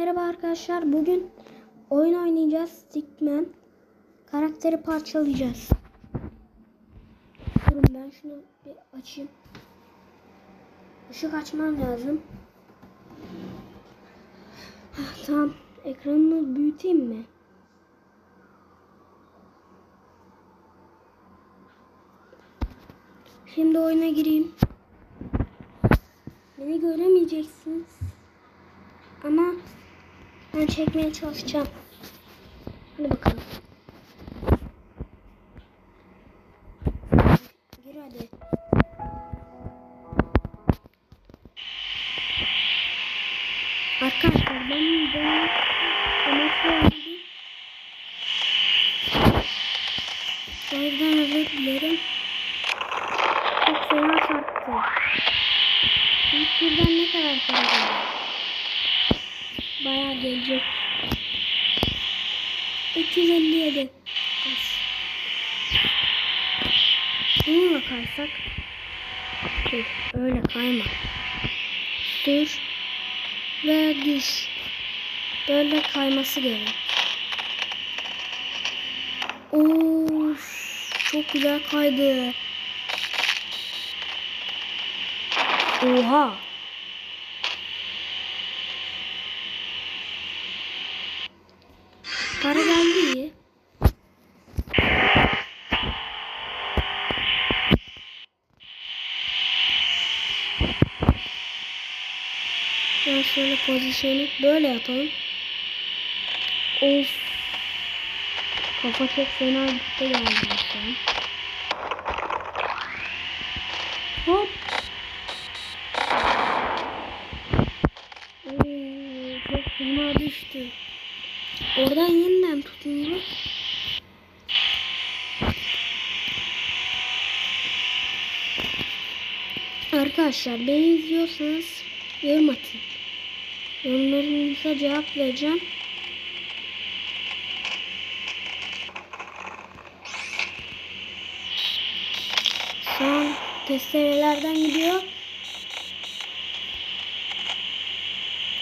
Merhaba arkadaşlar. Bugün oyun oynayacağız. Stickman. Karakteri parçalayacağız. Durun ben şunu bir açayım. Işık açmam lazım. Hah, tamam. Ekranını büyüteyim mi? Şimdi oyuna gireyim. Beni göremeyeceksiniz. Ama ben çekmeye çalışacağım. Hadi bakalım. Gir hadi. Arkadaşlar ben ben emekli. O yüzden özür dilerim. Çok fena çarptı. İlk birden ne kadar para? Bayağı gelecek. 357. Az. Bununla kaysak. Dur, öyle kayma. Dur. Ve düş. Böyle kayması gerek. Of, çok güzel kaydı. Oha. Para geldi iyi. Şöyle pozisyonu böyle yapalım. Of. Kafa çok fena gitti galiba şu an. Hop. Düştü. Oradan yeniden Arkadaşlar beni izliyorsanız yorum atın. Yorumlarınıza cevap vereceğim. Şu an testerelerden gidiyor.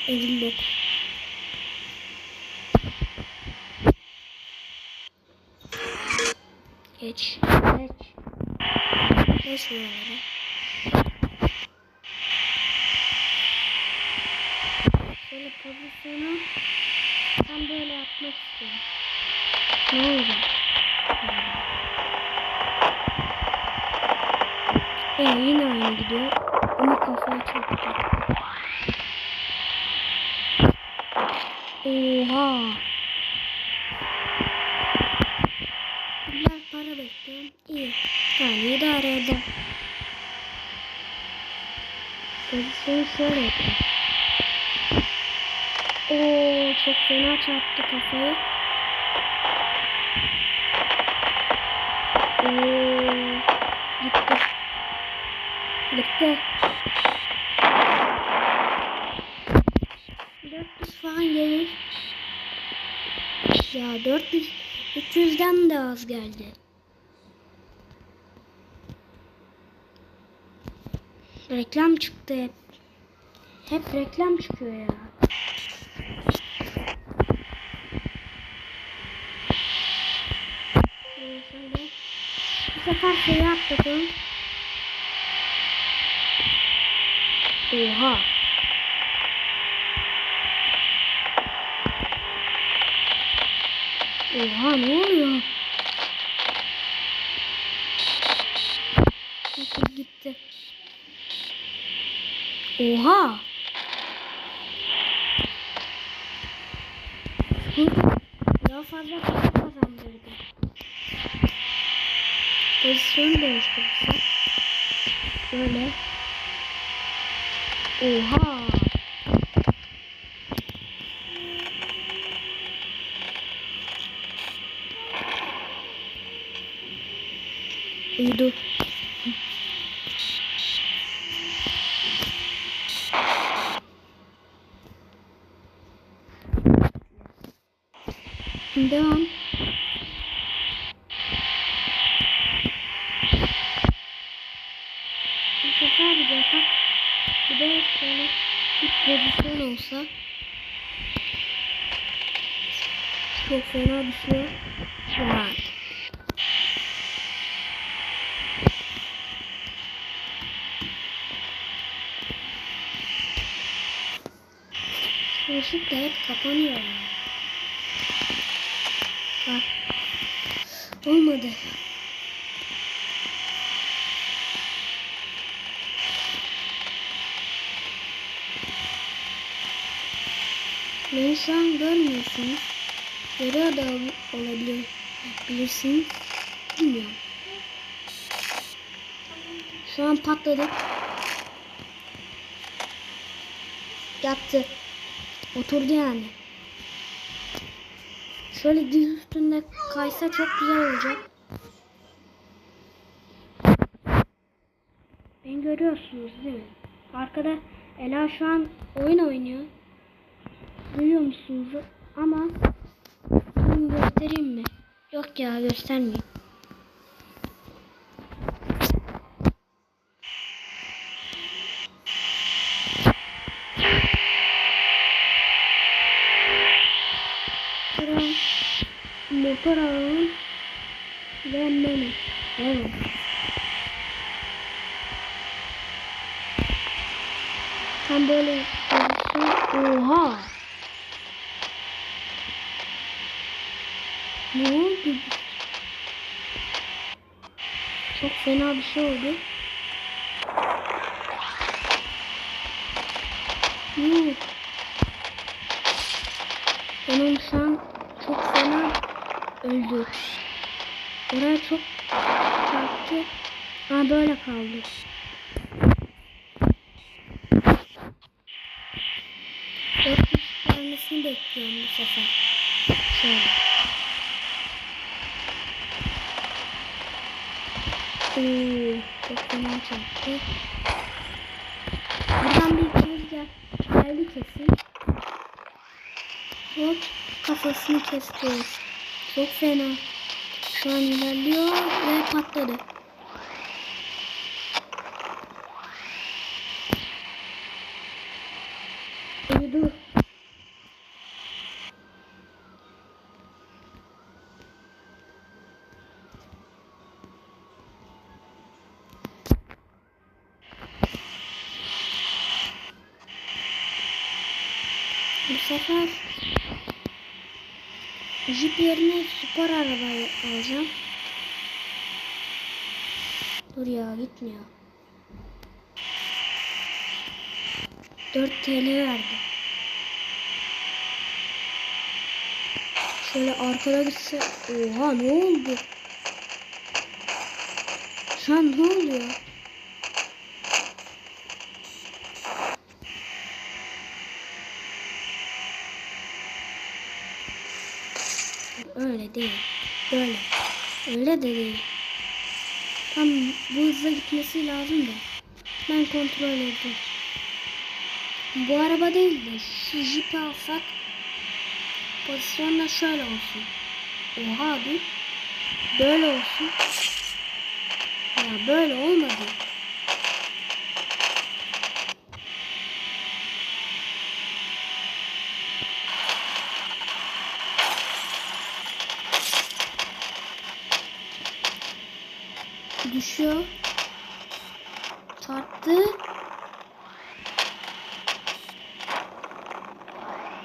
59. Geç. Geç. Geç buraları. Şöyle pozisyonu tam böyle yapmak istiyorum. Ne oldu? Ee, yine aynı gidiyor. Ama kafaya çarptı. Oha. Biraz para bekliyorum. İyi. Yani idare eder. Pozisyonu şöyle yapayım. Oo çok fena çarptı kafayı. Oo gitti. Gitti. 400 falan gelir. Ya 400 300'den de az geldi. Reklam çıktı hep. Hep reklam çıkıyor ya. Şöyle şöyle. Bu sefer şeyi atladım. Oha. Oha ne oluyor? Nasıl gitti? Oha. Daha fazla para kazandırdı. Pozisyonu değiştirsek. Böyle. Oha. Uyudu. Devam. Bu sefer bir yatak bir de şöyle bir pozisyon olsa Çok fena düşüyor. Vay. Şu ışık da hep kapanıyor ya. Bak. Olmadı. Beni şu an görmüyorsunuz. Da ol- olabilir. Bilirsiniz. Bilmiyorum. Şu an patladı. Yattı. Oturdu yani. Şöyle diz üstünde kaysa çok güzel olacak. Ben görüyorsunuz değil mi? Arkada Ela şu an oyun oynuyor. Duyuyor musunuz? Ama bunu göstereyim mi? Yok ya göstermeyeyim. Motor alalım ve meme. Evet. Tam böyle. Oha! Ne oldu? Çok fena bir şey oldu. Benim şu an çok fena öldü. Oraya çok çarptı. Ha böyle kaldı. Dört yüz gelmesini bekliyorum bu sefer. Şöyle. Oo, çok fena çarptı. Buradan bir kez gel. Geldi kesin. Hop kafasını kesti. Çok fena. Şu an ilerliyor ve patladı. Bir dur. Bu sefer Jeep yerine spor araba alacağım. Dur ya gitmiyor. 4 TL verdi. Şöyle arkada gitse. Oha ne oldu? Şu an ne oluyor? Öyle değil. Böyle. Öyle de değil. Tam bu hızla gitmesi lazım da. Ben kontrol edeceğim. Bu araba değil de şu jipi alsak pozisyonda şöyle olsun. Oha abi. Böyle olsun. Ya böyle olmadı. Düşüyor. Çarptı.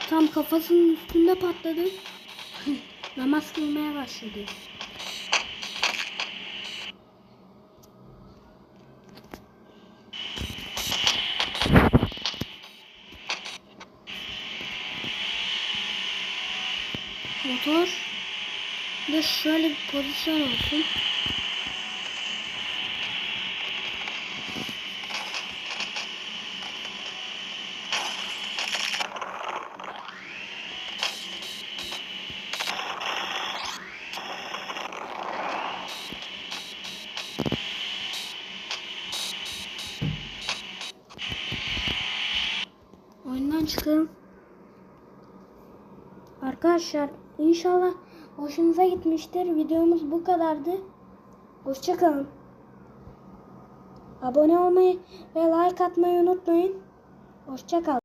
Tam kafasının üstünde patladı. Namaz kılmaya başladı. Motor da şöyle bir pozisyon olsun. Çıkalım. Arkadaşlar inşallah hoşunuza gitmiştir. Videomuz bu kadardı. Hoşçakalın. Abone olmayı ve like atmayı unutmayın. Hoşçakalın.